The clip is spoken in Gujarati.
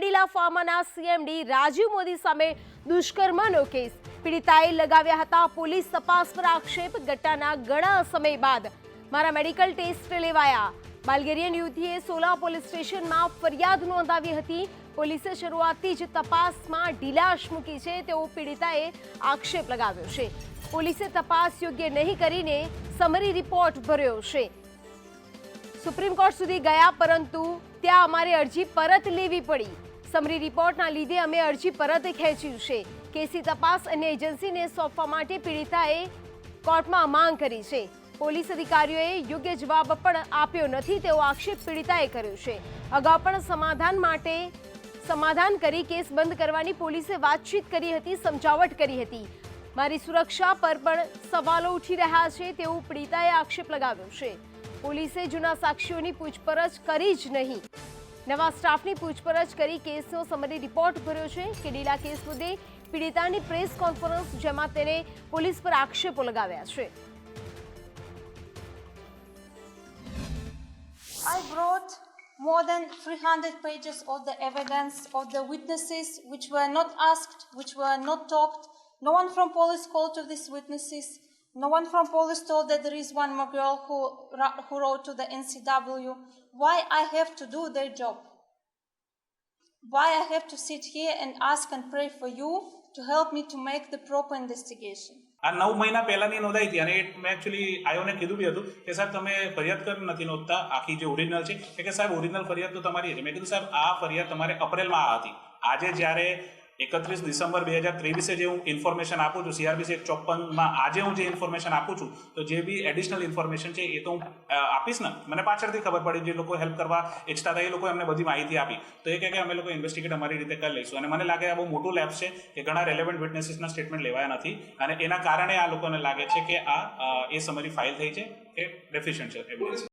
કેડીલા ફાર્માના સીએમડી રાજીવ મોદી સામે દુષ્કર્મનો કેસ. પીડિતાએ લગાવ્યા હતા પોલીસ તપાસ પર આક્ષેપ. ગટ્ટાના ઘણા સમય બાદ મારા મેડિકલ ટેસ્ટ લેવાયા. બાલ્ગેરિયન યુવતીએ સોલા પોલીસ સ્ટેશનમાં ફરિયાદ નોંધાવી હતી. પોલીસે શરૂઆતથી જ તપાસમાં ઢીલાશ મૂકી છે. તેવો પીડિતાએ આક્ષેપ લગાવ્યો છે. પોલીસે તપાસ યોગ્ય નહીં કરીને સમરી રિપોર્ટ ભર્યો છે. સુપ્રીમ કોર્ટ સુધી ગયા, પરંતુ ત્યાં અમારે અરજી પરત લેવી પડી. સમરી રિપોર્ટના લીધે અમે અરજી પરત ખેંચ્યું છે. કેસી તપાસ અને એજન્સીને સોંપવા માટે પીડિતાએ કોર્ટમાં માંગ કરી છે. પોલીસ અધિકારીઓએ યોગ્ય જવાબ પણ આપ્યો નથી તેવો આક્ષેપ પીડિતાએ કર્યો છે. અગાઉ પણ સમાધાન માટે સમાધાન કરી કેસ બંધ કરવાની પોલીસે વાતચીત કરી હતી, સમજાવટ કરી હતી. મારી સુરક્ષા પર પણ સવાલો ઉઠી રહ્યા છે તેવું પીડિતાએ આક્ષેપ લગાવ્યો છે. પોલીસે જૂના સાક્ષીઓની પૂછપરછ કરી જ નહીં. નવા સ્ટાફની પૂછપરછ કરી કેસનો સમરી રિપોર્ટ ભર્યો છે કેડીલા કેસ મુદ્દે પીડિતાની પ્રેસ કોન્ફરન્સ જેમાં તેને પોલીસ પર આક્ષેપો લગાવ્યા છે I brought more than 300 pages of the evidence of the witnesses which were not asked, which were not talked. No one from police called to these witnesses. No one from police told that there is one more girl who, ra- who wrote to the NCW. Why I have to do their job? Why I have to sit here and ask and pray for you to help me to make the proper investigation? આ નવ મહિના પહેલાની નોંધાઈ હતી અને એ મેં એકચ્યુઅલી આયોને કીધું બી હતું કે સાહેબ તમે ફરિયાદ કરી નથી નોંધતા આખી જે ઓરિજિનલ છે એ કે સાહેબ ઓરિજિનલ ફરિયાદ તો તમારી છે મેં કીધું સાહેબ આ ફરિયાદ તમારે અપ્રિલમાં આ હતી આજે જ્યારે એકત્રીસ ડિસેમ્બર બે હજાર ત્રેવીસે જે હું ઇન્ફોર્મેશન આપું છું સીઆરબીસી એક ચોપનમાં આજે હું જે ઇન્ફોર્મેશન આપું છું, તો જે બી એડિશનલ ઇન્ફોર્મેશન છે એ તો હું આપીશ ને. મને પાછળથી ખબર પડી જે લોકો હેલ્પ કરવા ઈચ્છતા હતા, એ લોકો એમને બધી માહિતી આપી. તો એ કહે કે અમે લોકો ઇન્વેસ્ટિગેટ અમારી રીતે કરી લઈશું. અને મને લાગે આ બહુ મોટું લેબ છે કે ઘણા રેલેવન્ટ વિટનેસીસના સ્ટેટમેન્ટ લેવાયા નથી. અને એના કારણે આ લોકોને લાગે છે કે આ એ સમરી ફાઇલ થઈ છે કે ડેફિશિયન્ટ છે.